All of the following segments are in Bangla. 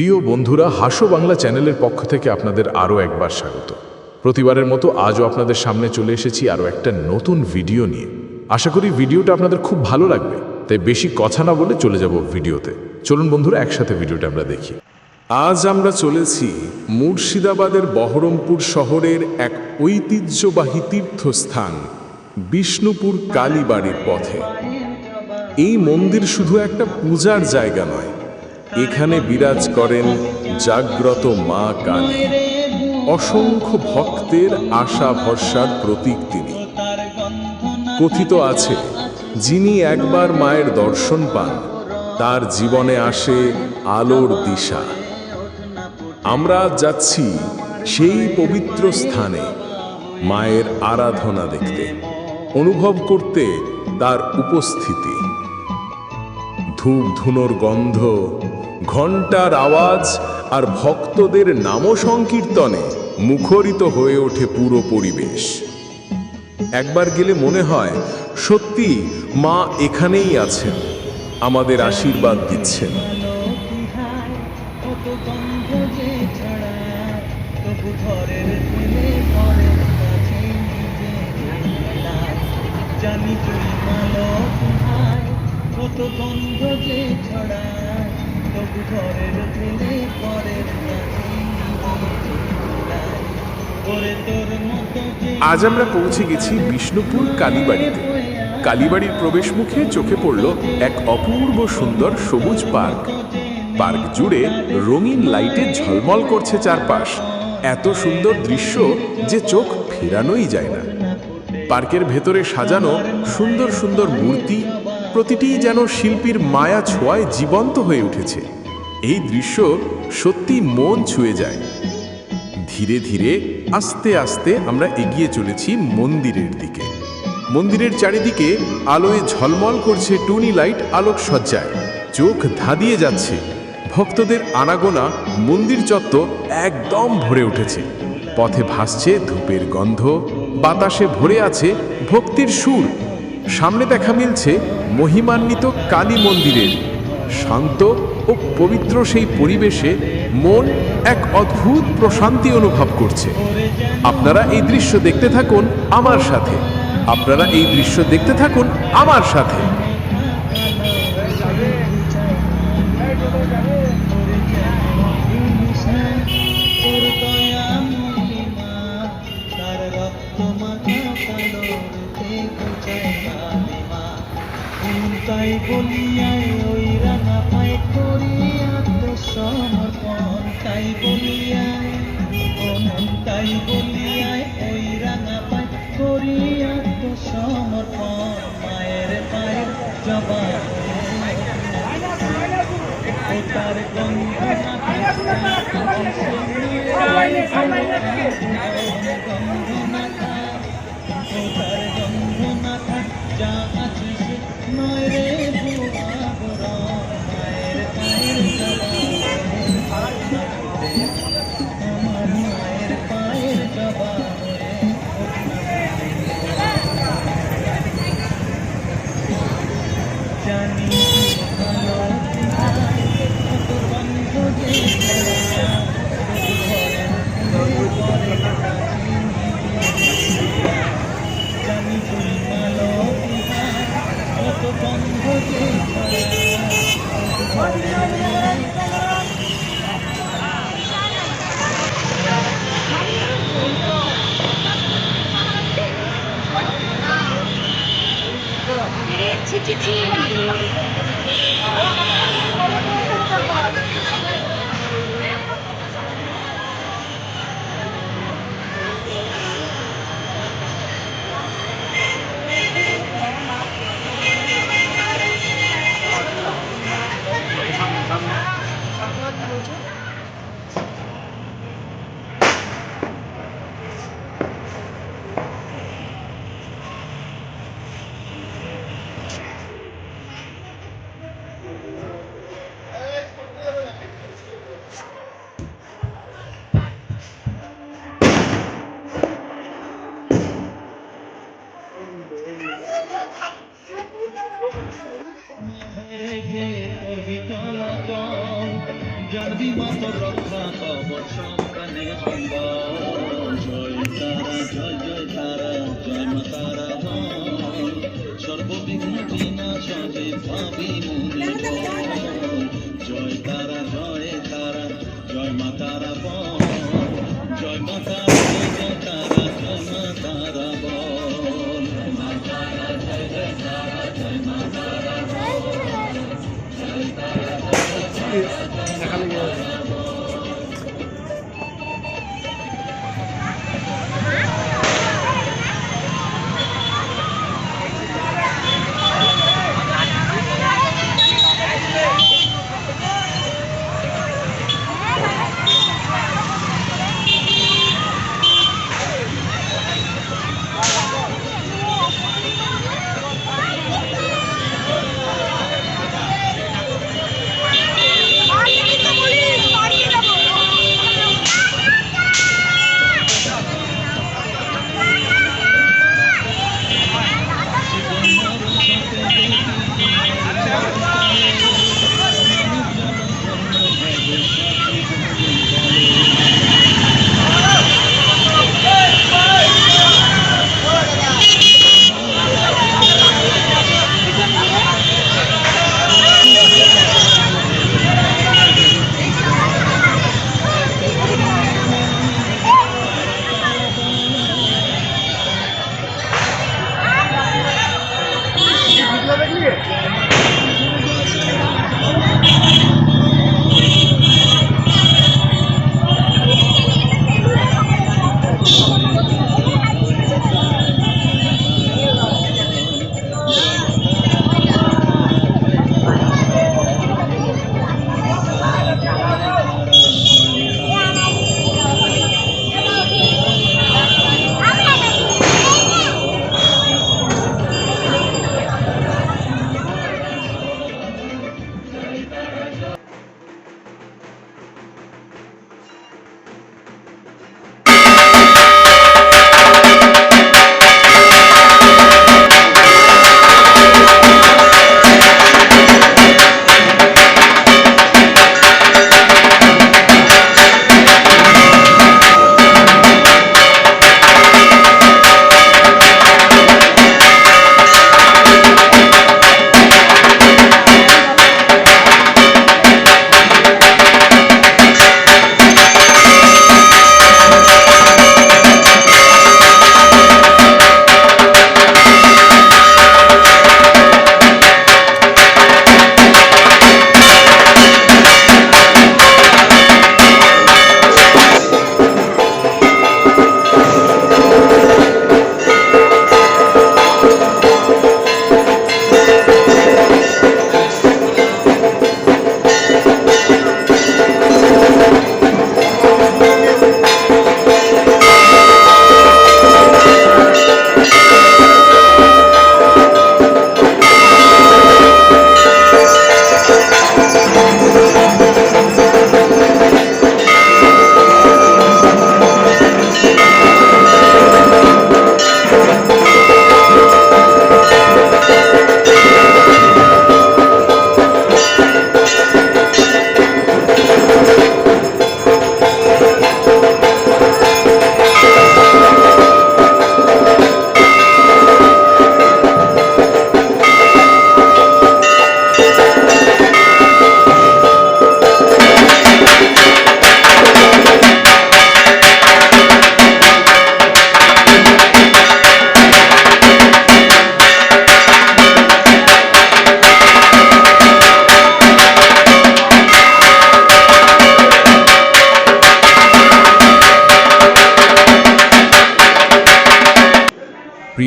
প্রিয় বন্ধুরা, হাসো বাংলা চ্যানেলের পক্ষ থেকে আপনাদের আরও একবার স্বাগত। প্রতিবারের মতো আজও আপনাদের সামনে চলে এসেছি আরও একটা নতুন ভিডিও নিয়ে। আশা করি ভিডিওটা আপনাদের খুব ভালো লাগবে, তাই বেশি কথা না বলে চলে যাব ভিডিওতে। চলুন বন্ধুরা, একসাথে ভিডিওটা আমরা দেখি। আজ আমরা চলেছি মুর্শিদাবাদের বহরমপুর শহরের এক ঐতিহ্যবাহী তীর্থস্থান, বিষ্ণুপুর কালীবাড়ির পথে। এই মন্দির শুধু একটা পূজার জায়গা নয় এখানে বিরাজ করেন জাগ্রত মা কালী। অসংখ্য ভক্তের আশা ভরসার প্রতীক তিনি। কথিত আছে, যিনি একবার মায়ের দর্শন পান, তার জীবনে আসে আলোর দিশা। আমরা যাচ্ছি সেই পবিত্র স্থানে মায়ের আরাধনা দেখতে, অনুভব করতে তার উপস্থিতি। ধূপ ধুনোর গন্ধ ঘণ্টার আওয়াজ আর ভক্তদের নাম সংকীর্তনে মুখরিত হয়ে ওঠে পুরো পরিবেশ একবার গেলে মনে হয়, সত্যি মা এখানেই আছেন, আমাদের আশীর্বাদ দিচ্ছেন। জানি তুই কত গন্ধ যে ছড়ায় তবু ঘরের ছেলে যে আজ আমরা পৌঁছে গেছি বিষ্ণুপুর কালীবাড়িতে। কালীবাড়ির প্রবেশ মুখে চোখে পড়ল এক অপূর্ব সুন্দর সবুজ পার্ক। পার্ক জুড়ে রঙিন লাইটে ঝলমল করছে চারপাশ। এত সুন্দর দৃশ্য যে চোখ ফেরানোই যায় না। পার্কের ভেতরে সাজানো সুন্দর সুন্দর মূর্তি প্রতিটি যেন শিল্পীর মায়া ছোঁয়ায় জীবন্ত হয়ে উঠেছে। এই দৃশ্য সত্যি মন ছুঁয়ে যায়। ধীরে ধীরে, আস্তে আস্তে আমরা এগিয়ে চলেছি মন্দিরের দিকে। মন্দিরের চারিদিকে আলোয় ঝলমল করছে টুনি লাইট আলোক সজ্জায় চোখ ধাঁধিয়ে যাচ্ছে। ভক্তদের আনাগোনা, মন্দির চত্বর একদম ভরে উঠেছে। পথে ভাসছে ধূপের গন্ধ, বাতাসে ভরে আছে ভক্তির সুর। সামনে দেখা মিলছে মহিমান্বিত কালী মন্দিরের। শান্ত ও পবিত্র সেই পরিবেশে মন এক অদ্ভুত প্রশান্তি অনুভব করছে। আপনারা এই দৃশ্য দেখতে থাকুন আমার সাথে। আপনারা এই দৃশ্য দেখতে থাকুন আমার সাথে। তাই বলিয়ায় ওই রাঙা পায় করি আত্মসমর্পণ তাই বলিয়ায় ও মন তাই বলিয়ায় ওই রাঙা পায় করি আত্মসমর্পণ মায়ের পায়ের জবাব ও তার গন্ধ যা city. বল বিনা সজে ভাবি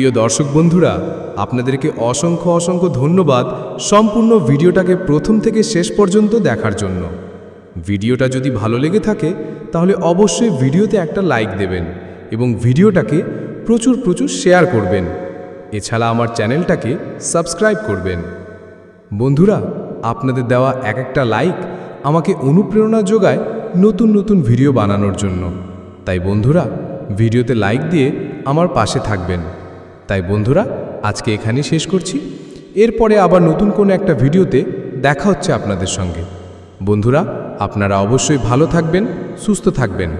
প্রিয় দর্শক বন্ধুরা, আপনাদেরকে অসংখ্য অসংখ্য ধন্যবাদ সম্পূর্ণ ভিডিওটাকে প্রথম থেকে শেষ পর্যন্ত দেখার জন্য। ভিডিওটা যদি ভালো লেগে থাকে, তাহলে অবশ্যই ভিডিওতে একটা লাইক দেবেন এবং ভিডিওটাকে প্রচুর প্রচুর শেয়ার করবেন। এছাড়া আমার চ্যানেলটাকে সাবস্ক্রাইব করবেন। বন্ধুরা, আপনাদের দেওয়া এক একটা লাইক আমাকে অনুপ্রেরণা যোগায় নতুন নতুন ভিডিও বানানোর জন্য। তাই বন্ধুরা, ভিডিওতে লাইক দিয়ে আমার পাশে থাকবেন। তাই বন্ধুরা, আজকে এখানে শেষ করছি। এরপরে আবার নতুন কোনো একটা ভিডিওতে দেখা হচ্ছে আপনাদের সঙ্গে। বন্ধুরা, আপনারা অবশ্যই ভালো থাকবেন, সুস্থ থাকবেন।